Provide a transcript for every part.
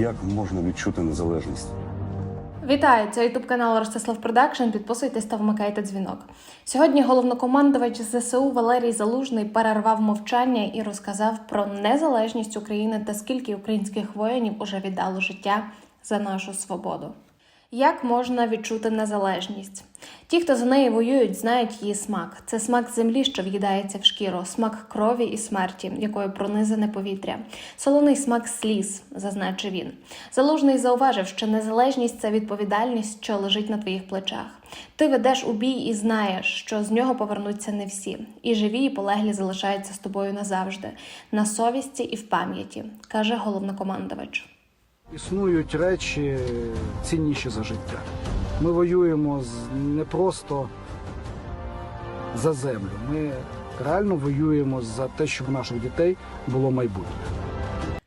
Як можна відчути незалежність? Вітаю! Це ютуб канал Ростислав Продакшн. Підписуйтесь та вмикайте дзвінок. Сьогодні головнокомандувач ЗСУ Валерій Залужний перервав мовчання і розказав про незалежність України та скільки українських воїнів уже віддало життя за нашу свободу. Як можна відчути незалежність? Ті, хто за неї воюють, знають її смак. Це смак землі, що в'їдається в шкіру, смак крові і смерті, якою пронизане повітря, солоний смак сліз, зазначив він. Залужний зауважив, що незалежність це відповідальність, що лежить на твоїх плечах. Ти ведеш у бій і знаєш, що з нього повернуться не всі, і живі, і полеглі залишаються з тобою назавжди, на совісті і в пам'яті, каже головнокомандувач. Існують речі цінніші за життя. Ми воюємо не просто за землю. Ми реально воюємо за те, щоб наших дітей було майбутнє.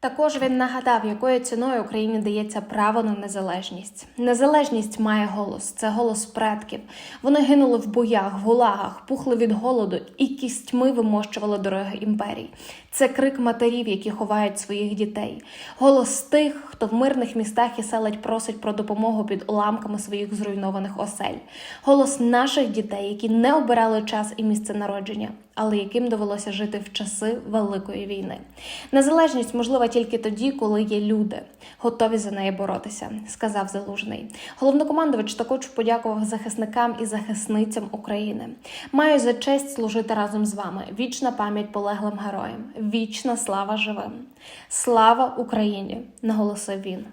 Також він нагадав, якою ціною Україні дається право на незалежність. Незалежність має голос, це голос предків. Вони гинули в боях, гулагах, пухли від голоду і кістьми вимощували дороги імперій. Це крик матерів, які ховають своїх дітей. Голос тих, хто в мирних містах і селать просить про допомогу під уламками своїх зруйнованих осель. Голос наших дітей, які не обирали час і місце народження, але яким довелося жити в часи Великої війни. Незалежність можлива тільки тоді, коли є люди, готові за неї боротися, сказав Залужний. Головнокомандувач також подякував захисникам і захисницям України. Маю за честь служити разом з вами. Вічна пам'ять полеглим героям, вічна слава живим. Слава Україні! наголосив він.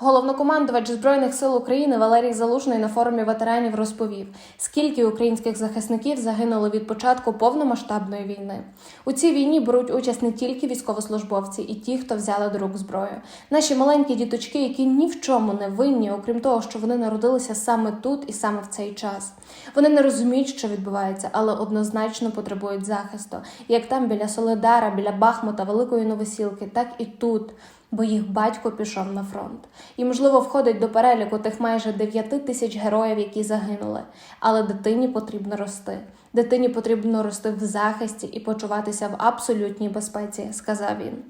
Головнокомандувач Збройних сил України Валерій Залужний на форумі ветеранів розповів, скільки українських захисників загинули від початку повномасштабної війни. У цій війні беруть участь не тільки військовослужбовці і ті, хто взяли до рук зброю. Наші маленькі діточки, які ні в чому не винні, окрім того, що вони народилися саме тут і саме в цей час. Вони не розуміють, що відбувається, але однозначно потребують захисту. Як там біля Соледара, біля Бахмута, Великої Новосілки, так і тут бо їх батько пішов на фронт. І, можливо, входить до переліку тих майже 9 тисяч героїв, які загинули. Але дитині потрібно рости. Дитині потрібно рости в захисті і почуватися в абсолютній безпеці, сказав він.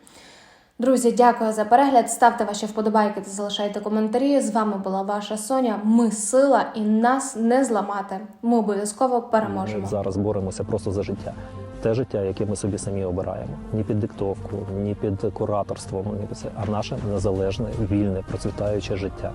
Друзі, дякую за перегляд. Ставте ваші вподобайки та залишайте коментарі. З вами була ваша Соня. Ми сила і нас не зламати. Ми обов'язково переможемо. Ми зараз боремося просто за життя. Те життя, яке ми собі самі обираємо, ні під диктовку, ні під кураторством, ні під це, а наше незалежне, вільне, процвітаюче життя.